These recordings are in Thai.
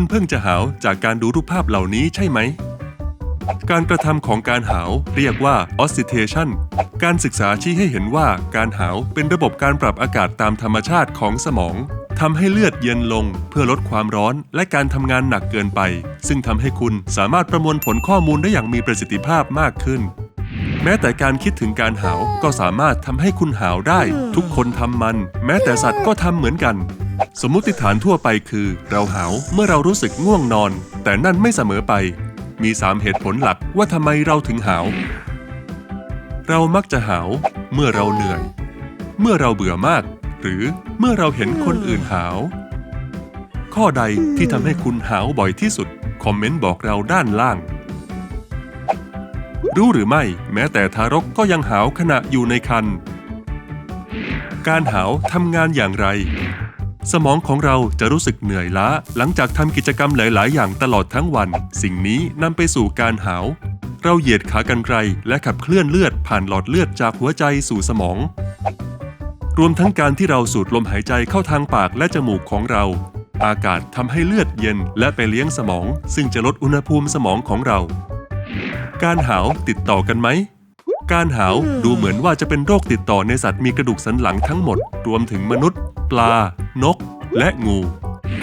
คุณเพิ่งจะหาวจากการดูรูปภาพเหล่านี้ใช่ไหม การกระทำของการหาวเรียกว่า oscillation การศึกษาชี้ให้เห็นว่าการหาวเป็นระบบการปรับอากาศตามธรรมชาติของสมองทำให้เลือดเย็นลงเพื่อลดความร้อนและการทำงานหนักเกินไป ซึ่งทำให้คุณสามารถประมวลผลข้อมูลได้อย่างมีประสิทธิภาพมากขึ้น แม้แต่การคิดถึงการหาวก็สามารถทำให้คุณหาวได้ ทุกคนทำมัน แม้แต่สัตว์ก็ทำเหมือนกัน สมมุติฐานทั่วไปคือ เราหาวเมื่อเรารู้สึกง่วงนอน แต่นั่นไม่เสมอไป มี 3 เหตุผลหลักว่าทำไมเราถึงหาว เรามักจะหาวเมื่อเราเหนื่อย เมื่อเราเบื่อมาก หรือเมื่อเราเห็นคนอื่นหาว ข้อใดที่ทำให้คุณหาวบ่อยที่สุด คอมเมนต์บอกเราด้านล่าง รู้หรือไม่แม้แต่ทารกก็ยังหาวขณะอยู่ในครรภ์การหาวทำงานอย่างไร สมองของเราจะรู้สึกเหนื่อยล้า หลังจากทำกิจกรรมหลาย ๆ อย่างตลอดทั้งวัน สิ่งนี้นำไปสู่การหาว เราเหยียดขากรรไกรและขับเคลื่อนเลือดผ่านหลอดเลือดจากหัวใจสู่สมอง รวมทั้งการที่เราสูดลมหายใจเข้าทางปากและจมูกของเรา อากาศทำให้เลือดเย็นและไปเลี้ยงสมอง ซึ่งจะลดอุณหภูมิสมองของเรา การหาวติดต่อกันไหม การหาวดูเหมือนว่าจะเป็นโรคติดต่อในสัตว์มีกระดูกสันหลังทั้งหมด รวมถึงมนุษย์ ปลา นก และงู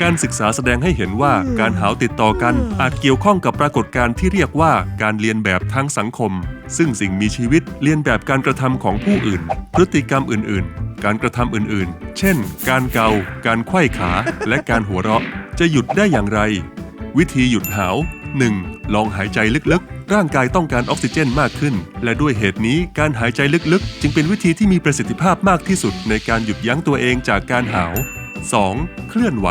การศึกษาแสดงให้เห็นว่าการหาวติดต่อกันอาจเกี่ยวข้องกับปรากฏการณ์ที่เรียกว่าการเรียนแบบทางสังคม ซึ่งสิ่งมีชีวิตเรียนแบบการกระทำของผู้อื่น พฤติกรรมอื่น ๆ การกระทำอื่น ๆ เช่น การเกา การไขว้ขา และการหัวเราะ จะหยุดได้อย่างไร วิธีหยุดหาว 1. ลองหายใจลึก ๆ ร่างกายต้องการออกซิเจนมากขึ้น และด้วยเหตุนี้การหายใจลึกๆ จึงเป็นวิธีที่มีประสิทธิภาพมากที่สุดในการหยุดยั้งตัวเองจากการหาว 2. เคลื่อนไหว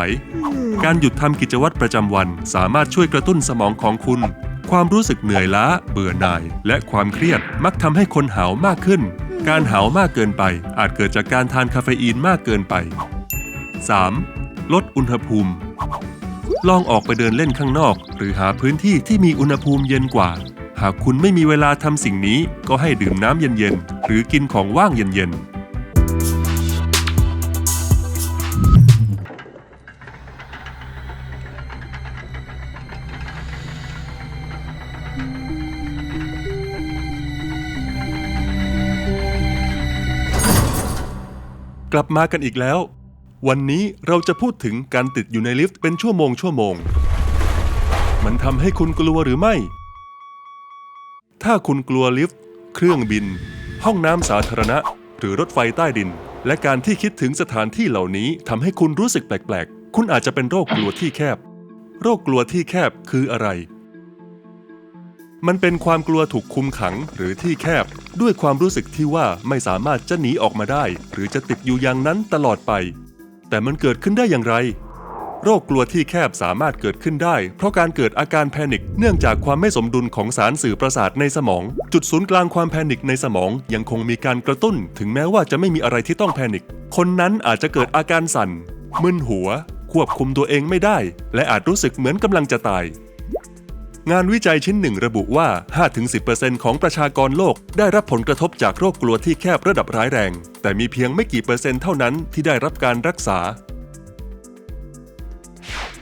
การหยุดทำกิจวัตรประจำวัน สามารถช่วยกระตุ้นสมองของคุณ ความรู้สึกเหนื่อยล้า เบื่อหน่าย และความเครียดมักทำให้คนหาวมากขึ้น การหาวมากเกินไป อาจเกิดจากการทานคาเฟอีนมากเกินไป 3. ลดอุณหภูมิ ลองออกไปเดินเล่นข้างนอก หรือหาพื้นที่ที่มีอุณหภูมิเย็นกว่า หากคุณไม่มีเวลาทำสิ่งนี้ก็ให้ดื่มน้ำเย็นๆ หรือกินของว่างเย็นๆกลับมากันอีกแล้ว วันนี้เราจะพูดถึงการติดอยู่ในลิฟต์เป็นชั่วโมงชั่วโมง มันทำให้คุณกลัวหรือไม่ ถ้าคุณกลัวลิฟต์ เครื่องบิน ห้องน้ำสาธารณะ หรือรถไฟใต้ดิน และการที่คิดถึงสถานที่เหล่านี้ทำให้คุณรู้สึกแปลกๆ คุณอาจจะเป็นโรคกลัวที่แคบ โรคกลัวที่แคบคืออะไร มันเป็นความกลัวถูกคุมขังหรือที่แคบ ด้วยความรู้สึกที่ว่าไม่สามารถจะหนีออกมาได้ หรือจะติดอยู่อย่างนั้นตลอดไป แต่มันเกิดขึ้นได้อย่างไร โรคกลัวที่แคบสามารถเกิดขึ้นได้ เพราะการเกิดอาการแพนิคเนื่องจากความไม่สมดุลของสารสื่อประสาทในสมอง จุดศูนย์กลางความแพนิคในสมองยังคงมีการกระตุ้น ถึงแม้ว่าจะไม่มีอะไรที่ต้องแพนิค คนนั้นอาจจะเกิดอาการสั่นมึนหัว ควบคุมตัวเองไม่ได้ และอาจรู้สึกเหมือนกำลังจะตาย งานวิจัยชิ้นหนึ่งระบุว่า 5-10%ของประชากรโลกได้รับผลกระทบจากโรคกลัวที่แคบระดับร้ายแรง แต่มีเพียงไม่กี่เปอร์เซ็นต์เท่านั้นที่ได้รับการรักษา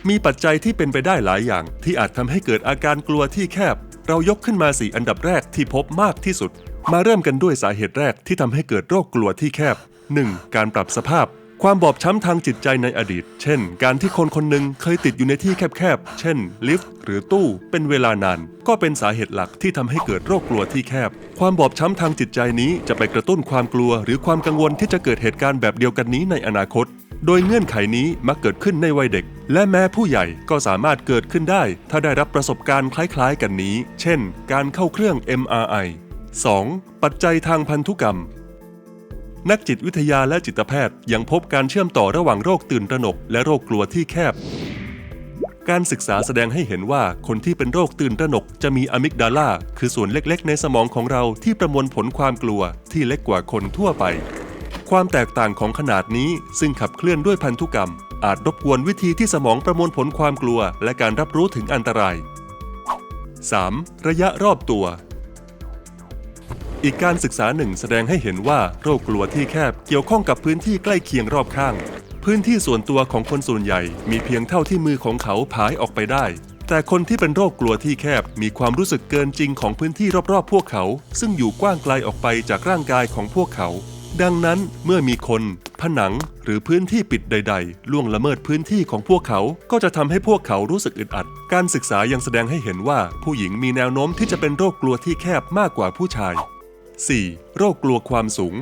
มีปัจจัยที่เป็นไปได้หลายอย่างที่อาจทำให้เกิดอาการกลัวที่แคบ เรายกขึ้นมา4อันดับแรกที่พบมากที่สุด มาเริ่มกันด้วยสาเหตุแรกที่ทำให้เกิดโรคกลัวที่แคบ 1. การปรับสภาพ ความบอบช้ำทางจิตใจในอดีต เช่น การที่คนคนหนึ่งเคยติดอยู่ในที่แคบๆ เช่น ลิฟต์หรือตู้เป็นเวลานาน ก็เป็นสาเหตุหลักที่ทำให้เกิดโรคกลัวที่แคบ ความบอบช้ำทางจิตใจนี้จะไปกระตุ้นความกลัว หรือความกังวลที่จะเกิดเหตุการณ์แบบเดียวกันนี้ในอนาคต โดยเงื่อนไขนี้มักเกิดขึ้นในวัยเด็ก และแม้ผู้ใหญ่ก็สามารถเกิดขึ้นได้ ถ้าได้รับประสบการณ์คล้ายๆ กันนี้ เช่น การเข้าเครื่อง MRI 2. ปัจจัยทางพันธุกรรม นักจิตวิทยาและจิตแพทย์ยังพบการเชื่อมต่อระหว่างโรคตื่นตระหนก และโรคกลัวที่แคบ การศึกษาแสดงให้เห็นว่าคนที่เป็นโรคตื่นตระหนก จะมีอะมิกดาลาคือส่วนเล็กๆ ในสมองของเราที่ประมวลผลความกลัวที่เล็กกว่าคนทั่วไป ความแตกต่างของขนาดนี้ซึ่งขับเคลื่อนด้วยพันธุกรรม อาจรบกวนวิธีที่สมองประมวลผลความกลัว และการรับรู้ถึงอันตราย 3. ระยะรอบตัว อีกการศึกษาหนึ่งแสดงให้เห็นว่าโรคกลัวที่แคบเกี่ยวข้องกับพื้นที่ใกล้เคียงรอบข้าง พื้นที่ส่วนตัวของคนส่วนใหญ่ มีเพียงเท่าที่มือของเขาผายออกไปได้ แต่คนที่เป็นโรคกลัวที่แคบมีความรู้สึกเกินจริงของพื้นที่รอบๆ พวกเขา ซึ่งอยู่กว้างไกลออกไปจากร่างกายของพวกเขา ดังนั้นเมื่อมีคน ผนังหรือพื้นที่ปิดใด ๆ ล่วงละเมิดพื้นที่ของพวกเขา ก็จะทำให้พวกเขารู้สึกอึดอัด การศึกษายังแสดงให้เห็นว่าผู้หญิงมีแนวโน้มที่จะเป็นโรคกลัวที่แคบมากกว่าผู้ชาย 4. โรคกลัวความสูง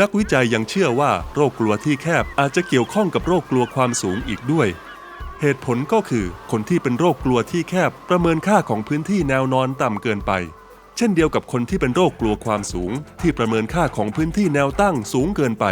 นักวิจัยยังเชื่อว่าโรคกลัวที่แคบอาจจะเกี่ยวข้องกับโรคกลัวความสูงอีกด้วย เหตุผลก็คือคนที่เป็นโรคกลัวที่แคบประเมินค่าของพื้นที่แนวนอนต่ำเกินไป เช่นเดียวกับคนที่เป็นโรคกลัวความสูง ที่ประเมินค่าของพื้นที่แนวตั้งสูงเกินไป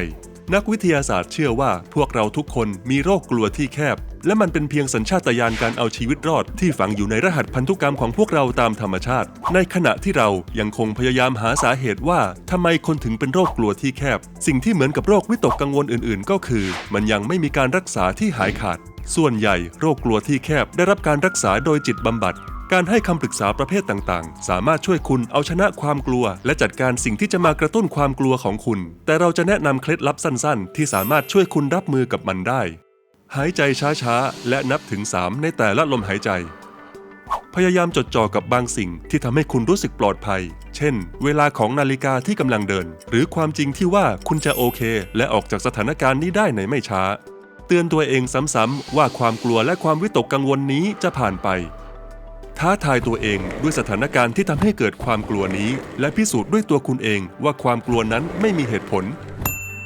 นักวิทยาศาสตร์เชื่อว่าพวกเราทุกคนมีโรคกลัวที่แคบ และมันเป็นเพียงสัญชาตญาณการเอาชีวิตรอด ที่ฝังอยู่ในรหัสพันธุกรรมของพวกเราตามธรรมชาติ ในขณะที่เรายังคงพยายามหาสาเหตุว่าทำไมคนถึงเป็นโรคกลัวที่แคบ สิ่งที่เหมือนกับโรควิตกกังวลอื่น ๆ ก็คือ มันยังไม่มีการรักษาที่หายขาด ส่วนใหญ่โรคกลัวที่แคบได้รับการรักษาโดยจิตบำบัด การให้คำปรึกษาประเภทต่างๆ สามารถช่วยคุณเอาชนะความกลัว และจัดการสิ่งที่จะมากระตุ้นความกลัวของคุณ แต่เราจะแนะนำเคล็ดลับสั้นๆ ที่สามารถช่วยคุณรับมือกับมันได้ หายใจช้าๆ และนับถึง 3 ในแต่ละลมหายใจ พยายามจดจ่อกับบางสิ่งที่ทำให้คุณรู้สึกปลอดภัย เช่น เวลาของนาฬิกาที่กำลังเดิน หรือความจริงที่ว่าคุณจะโอเค และออกจากสถานการณ์นี้ได้ในไม่ช้า เตือนตัวเองซ้ำๆว่าความกลัวและความวิตกกังวลนี้จะผ่านไป ท้าทายตัวเองด้วยสถานการณ์ที่ทำให้เกิดความกลัวนี้ และพิสูจน์ด้วยตัวคุณเองว่าความกลัวนั้นไม่มีเหตุผล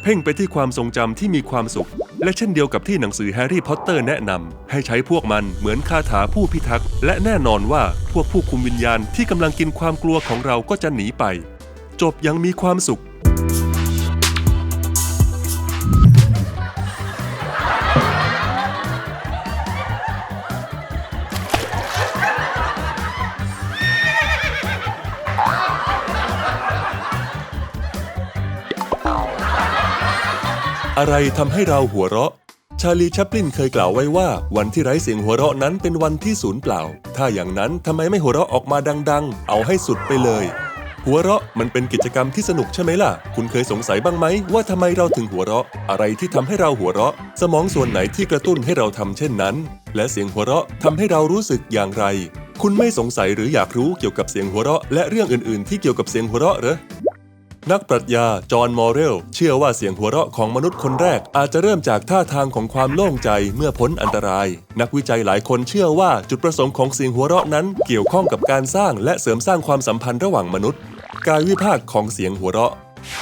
เพ่งไปที่ความทรงจำที่มีความสุข และเช่นเดียวกับที่หนังสือแฮร์รี่พอตเตอร์แนะนำให้ใช้พวกมันเหมือนคาถาผู้พิทักษ์ และแน่นอนว่าพวกผู้คุมวิญญาณที่กำลังกินความกลัวของเราก็จะหนีไป จบยังมีความสุข อะไรทำให้เราหัวเราะ ชาลีชัปลินเคยกล่าวไว้ว่า วันที่ไร้เสียงหัวเราะนั้นเป็นวันที่ศูนย์เปล่า ถ้าอย่างนั้นทำไมไม่หัวเราะออกมาดัง ๆ เอาให้สุดไปเลย หัวเราะมันเป็นกิจกรรมที่สนุกใช่ไหมล่ะ คุณเคยสงสัยบ้างไหมว่าทำไมเราถึงหัวเราะ อะไรที่ทำให้เราหัวเราะ สมองส่วนไหนที่กระตุ้นให้เราทำเช่นนั้น และเสียงหัวเราะทำให้เรารู้สึกอย่างไร คุณไม่สงสัยหรืออยากรู้เกี่ยวกับเสียงหัวเราะ และเรื่องอื่น ๆ ที่เกี่ยวกับเสียงหัวเราะเหรอ นักปรัชญาจอห์นมอเรลเชื่อว่าเสียงหัวเราะของมนุษย์คนแรก อาจจะเริ่มจากท่าทางของความโล่งใจเมื่อพ้นอันตราย นักวิจัยหลายคนเชื่อว่าจุดประสงค์ของเสียงหัวเราะนั้นเกี่ยวข้องกับการสร้างและเสริมสร้างความสัมพันธ์ระหว่างมนุษย์ กายวิภาคของเสียงหัวเราะ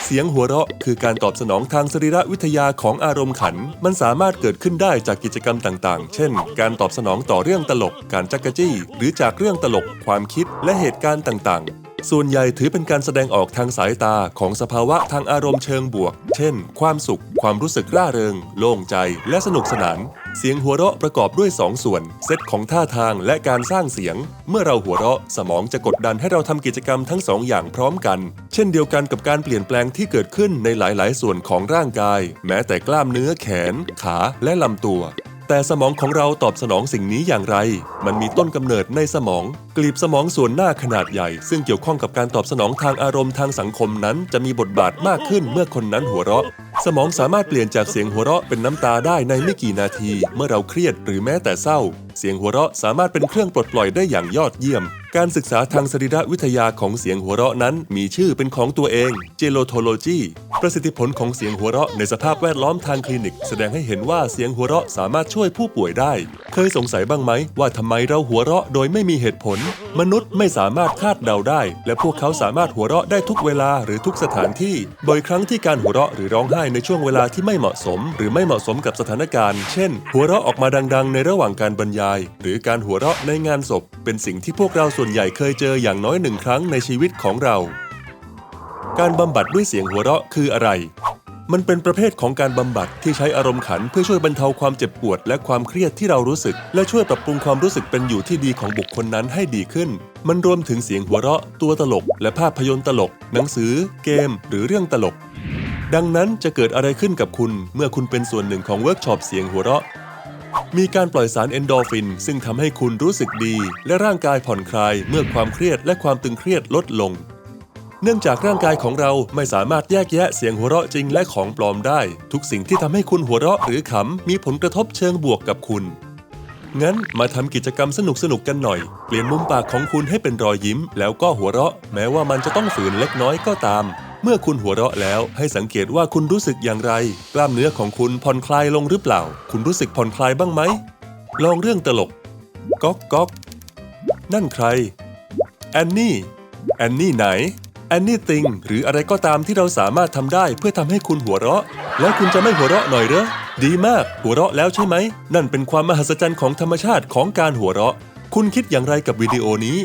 เสียงหัวเราะคือการตอบสนองทางสรีรวิทยาของอารมณ์ขัน มันสามารถเกิดขึ้นได้จากกิจกรรมต่างๆ เช่น การตอบสนองต่อเรื่องตลก การจักกะจี้ หรือจากเรื่องตลก ความคิด และเหตุการณ์ต่างๆ ส่วนใหญ่ถือเป็นการแสดงออกทางสายตาของสภาวะทางอารมณ์เชิงบวก เช่น ความสุข ความรู้สึกร่าเริง โล่งใจ และสนุกสนาน เสียงหัวเราะประกอบด้วย 2 ส่วน เซตของท่าทางและการสร้างเสียง เมื่อเราหัวเราะ สมองจะกดดันให้เราทำกิจกรรมทั้งสองอย่างพร้อมกัน เช่นเดียวกันกับการเปลี่ยนแปลงที่เกิดขึ้นในหลาย ๆ ส่วนของร่างกาย แม้แต่กล้ามเนื้อแขน ขาและลำตัว แต่สมองของเราตอบสนองสิ่งนี้อย่างไร มันมีต้นกำเนิดในสมอง กลีบสมองส่วนหน้าขนาดใหญ่ ซึ่งเกี่ยวข้องกับการตอบสนองทางอารมณ์ทางสังคมนั้น จะมีบทบาทมากขึ้นเมื่อคนนั้นหัวเราะ สมองสามารถเปลี่ยนจากเสียงหัวเราะเป็นน้ำตาได้ในไม่กี่นาที เมื่อเราเครียดหรือแม้แต่เศร้า เสียงหัวเราะสามารถเป็นเครื่องปลดปล่อยได้อย่างยอดเยี่ยม การศึกษาทางสรีรวิทยาของเสียงหัวเราะนั้น มีชื่อเป็นของตัวเอง Gelotology ประสิทธิผลของเสียงหัวเราะในสภาพแวดล้อมทางคลินิก แสดงให้เห็นว่าเสียงหัวเราะสามารถช่วยผู้ป่วยได้ เคยสงสัยบ้างไหมว่าทำไมเราหัวเราะโดยไม่มีเหตุผล มนุษย์ไม่สามารถคาดเดาได้ และพวกเขาสามารถหัวเราะได้ทุกเวลาหรือทุกสถานที่ บ่อยครั้งที่การหัวเราะหรือร้องไห้ในช่วงเวลาที่ไม่เหมาะสม หรือไม่เหมาะสมกับสถานการณ์ เช่น หัวเราะออกมาดัง ๆ ในระหว่างการบรรยาย หรือการหัวเราะในงานศพ เป็นสิ่งที่พวกเราส่วนส่วนใหญ่เคยเจออย่างน้อยหนึ่งครั้งในชีวิตของเรา การบำบัดด้วยเสียงหัวเราะคืออะไร มันเป็นประเภทของการบำบัดที่ใช้อารมณ์ขันเพื่อช่วยบรรเทาความเจ็บปวด และความเครียดที่เรารู้สึก และช่วยปรับปรุงความรู้สึกเป็นอยู่ที่ดีของบุคคลนั้นให้ดีขึ้น มันรวมถึงเสียงหัวเราะ ตัวตลก และภาพยนตร์ตลก หนังสือ เกม หรือเรื่องตลกดังนั้นจะเกิดอะไรขึ้นกับคุณ เมื่อคุณเป็นส่วนหนึ่งของเวิร์กช็อปเสียงหัวเราะ มีการปล่อยสารเอนโดฟิน ซึ่งทำให้คุณรู้สึกดี และร่างกายผ่อนคลายเมื่อความเครียดและความตึงเครียดลดลง เนื่องจากร่างกายของเราไม่สามารถแยกแยะเสียงหัวเราะจริงและของปลอมได้ ทุกสิ่งที่ทำให้คุณหัวเราะหรือขำมีผลกระทบเชิงบวกกับคุณ งั้นมาทำกิจกรรมสนุกๆกันหน่อย เปลี่ยนมุมปากของคุณให้เป็นรอยยิ้ม แล้วก็หัวเราะ แม้ว่ามันจะต้องฝืนเล็กน้อยก็ตาม เมื่อคุณหัวเราะแล้วให้สังเกตว่าคุณรู้สึกอย่างไร กล้ามเนื้อของคุณผ่อนคลายลงหรือเปล่า คุณรู้สึกผ่อนคลายบ้างไหม ลองเรื่องตลก ก๊อกก๊อกนั่นใคร แอนนี่ แอนนี่ไหน แอนนี่ติง หรืออะไรก็ตามที่เราสามารถทำได้เพื่อทำให้คุณหัวเราะ แล้วคุณจะไม่หัวเราะหน่อยเหรอ ดีมาก หัวเราะแล้วใช่ไหม นั่นเป็นความมหัศจรรย์ของธรรมชาติของการหัวเราะ คุณคิดอย่างไรกับวิดีโอนี้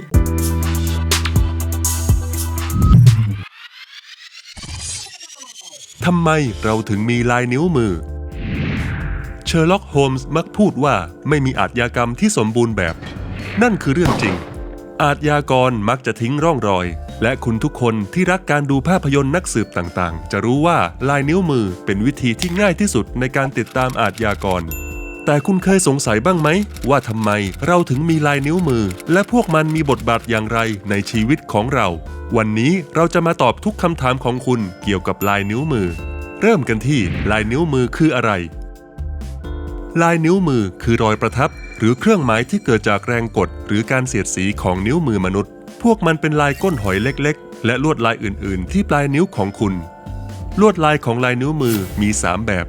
ทำไมเราถึงมีลายนิ้วมือ เชอร์ล็อกโฮมส์มักพูดว่าไม่มีอาชญากรรมที่สมบูรณ์แบบ นั่นคือเรื่องจริง อาชญากรมักจะทิ้งร่องรอย และคุณทุกคนที่รักการดูภาพยนตร์นักสืบต่างๆ จะรู้ว่าลายนิ้วมือเป็นวิธีที่ง่ายที่สุดในการติดตามอาชญากร แต่คุณเคยสงสัยบ้างไหม ว่าทำไมเราถึงมีลายนิ้วมือ และพวกมันมีบทบาทอย่างไรในชีวิตของเรา วันนี้เราจะมาตอบทุกคำถามของคุณเกี่ยวกับลายนิ้วมือ เริ่มกันที่ลายนิ้วมือคืออะไร ลายนิ้วมือคือรอยประทับ หรือเครื่องหมายที่เกิดจากแรงกด หรือการเสียดสีของนิ้วมือมนุษย์ พวกมันเป็นลายก้นหอยเล็ก ๆ และลวดลายอื่น ๆ ที่ปลายนิ้วของคุณ ลวดลายของลายนิ้วมือมี 3 แบบ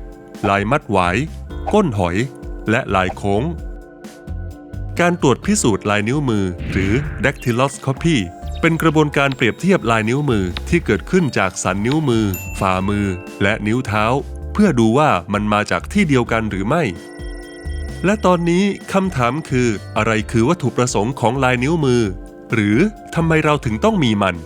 ลายมัดหวาย ก้นหอย และลายโค้ง การตรวจพิสูจน์ลายนิ้วมือ หรือ dactyloscopy เป็นกระบวนการเปรียบเทียบลายนิ้วมือที่เกิดขึ้นจากสันนิ้วมือ ฝ่ามือ และนิ้วเท้า เพื่อดูว่ามันมาจากที่เดียวกันหรือไม่ และตอนนี้คำถามคือ อะไรคือวัตถุประสงค์ของลายนิ้วมือ หรือทำไมเราถึงต้องมีมัน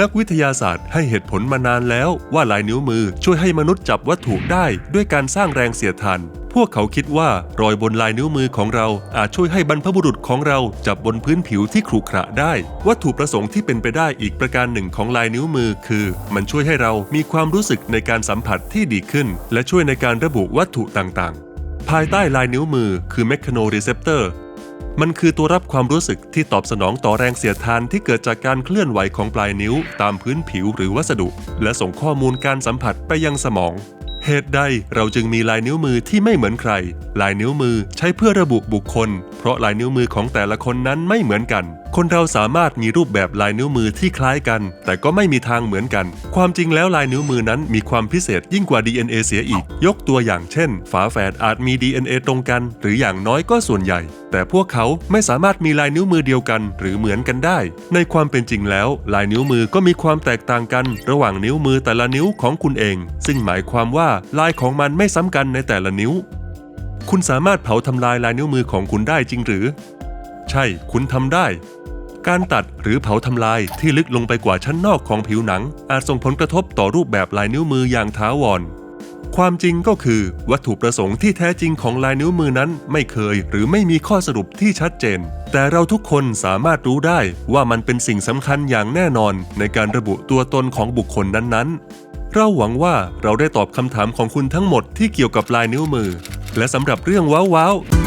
นักวิทยาศาสตร์ให้เหตุผลมานานแล้วว่าลายนิ้วมือช่วยให้มนุษย์จับวัตถุได้ด้วยการสร้างแรงเสียดทาน พวกเขาคิดว่ารอยบนลายนิ้วมือของเราอาจช่วยให้บรรพบุรุษของเราจับบนพื้นผิวที่ขรุขระได้ วัตถุประสงค์ที่เป็นไปได้อีกประการหนึ่งของลายนิ้วมือ คือ มันช่วยให้เรามีความรู้สึกในการสัมผัสที่ดีขึ้น และช่วยในการระบุวัตถุต่างๆ ภายใต้ลายนิ้วมือคือ mechanoreceptor มันคือตัวรับความรู้สึกที่ตอบสนองต่อแรงเสียดทานที่เกิดจากการเคลื่อนไหวของปลายนิ้ว ตามพื้นผิวหรือวัสดุ และส่งข้อมูลการสัมผัสไปยังสมอง เหตุใดเราจึงมีลายนิ้วมือที่ไม่เหมือนใคร ลายนิ้วมือใช้เพื่อระบุบุคคล เพราะลายนิ้วมือของแต่ละคนนั้นไม่เหมือนกัน คนเราสามารถมีรูปแบบลายนิ้วมือที่คล้ายกัน แต่ก็ไม่มีทางเหมือนกัน ความจริงแล้วลายนิ้วมือนั้นมีความพิเศษยิ่งกว่า DNA เสียอีก ยกตัวอย่างเช่น ฝาแฝดอาจมี DNA ตรงกัน หรืออย่างน้อยก็ส่วนใหญ่ แต่พวกเขาไม่สามารถมีลายนิ้วมือเดียวกัน หรือเหมือนกันได้ ในความเป็นจริงแล้ว ลายนิ้วมือก็มีความแตกต่างกัน ระหว่างนิ้วมือแต่ละนิ้วของคุณเอง ซึ่งหมายความว่าลายของมันไม่ซ้ำกันในแต่ละนิ้ว คุณสามารถเผาทำลายลายนิ้วมือของคุณได้จริงหรือ ใช่ คุณทำได้ การตัดหรือเผาทำลายที่ลึกลงไปกว่าชั้นนอกของผิวหนัง อาจส่งผลกระทบต่อรูปแบบลายนิ้วมืออย่างท้าวร ความจริงก็คือ วัตถุประสงค์ที่แท้จริงของลายนิ้วมือนั้นไม่เคย หรือไม่มีข้อสรุปที่ชัดเจน แต่เราทุกคนสามารถรู้ได้ว่ามันเป็นสิ่งสำคัญอย่างแน่นอน ในการระบุตัวตนของบุคคลนั้นๆ เราหวังว่าเราได้ตอบคำถามของคุณทั้งหมดที่เกี่ยวกับลายนิ้วมือ และสำหรับเรื่องว้าวๆ